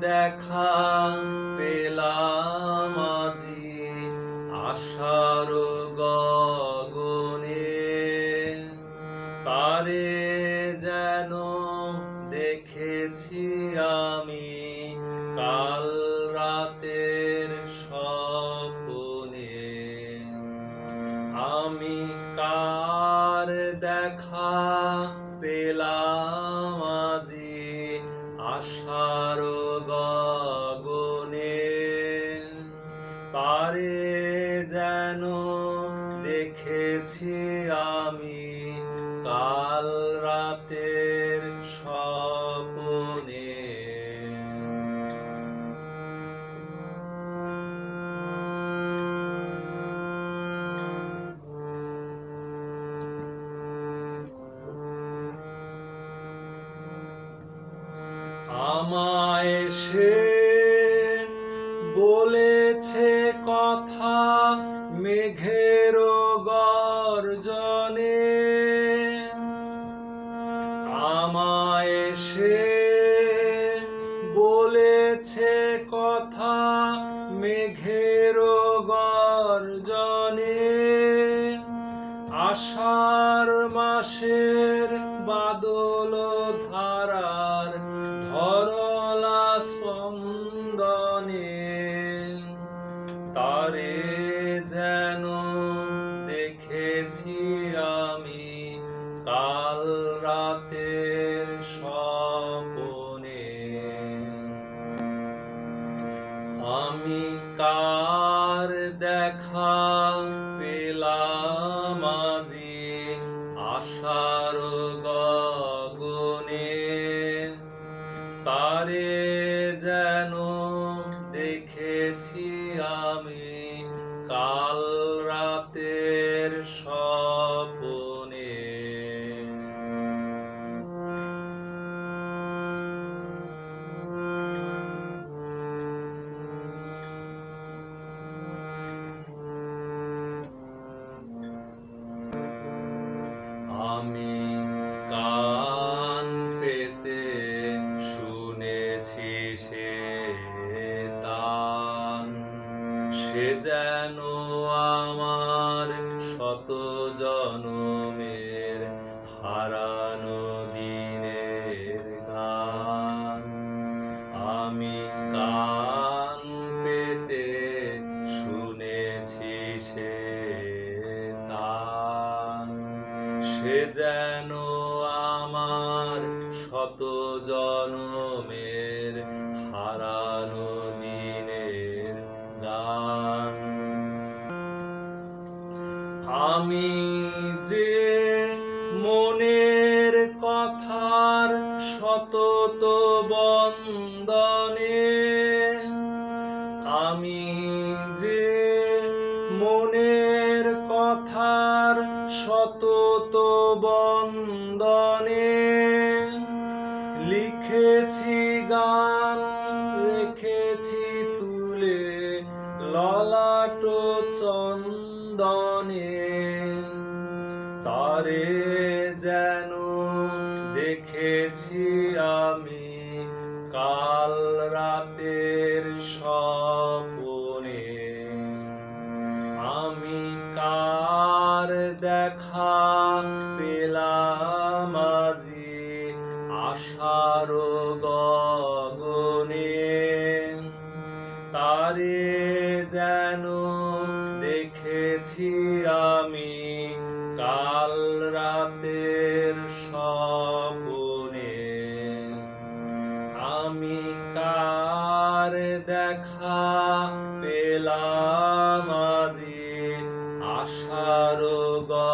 দেখা পেলাম আজি আশার গগনে। তারে যেন দেখেছি আমি তারে যেন দেখেছি আমি কাল রাতের স্বপ্নে। আমায় সে বলেছে কথা মেঘের গর্জনে। আমায় সে বলেছে কথা মেঘের গর্জনে। আষাঢ় মাসের বাদল ধারার যেন দেখেছি আমি কাল রাতের স্বপনে। আমি কার দেখা পেলাম আজি আশার যেন আমার শত জনমের হারানো দিনের গান? আমি কান পেতে শুনেছি সে তান সে যেন আমার শত জনমের আমি যে মনের কথার শতত বন্দনে আমি যে মনের কথার শতত বন্দনে লিখেছি চন্দনে, তারে যেন দেখেছি আমি কাল রাতের স্বপনে। আমি কার দেখা পেলাম আজি আশার গগনে? তারে যেন দেখেছি আমি কাল রাতের স্বপনে। আমি কার দেখা পেলাম আজি? আশার গগনে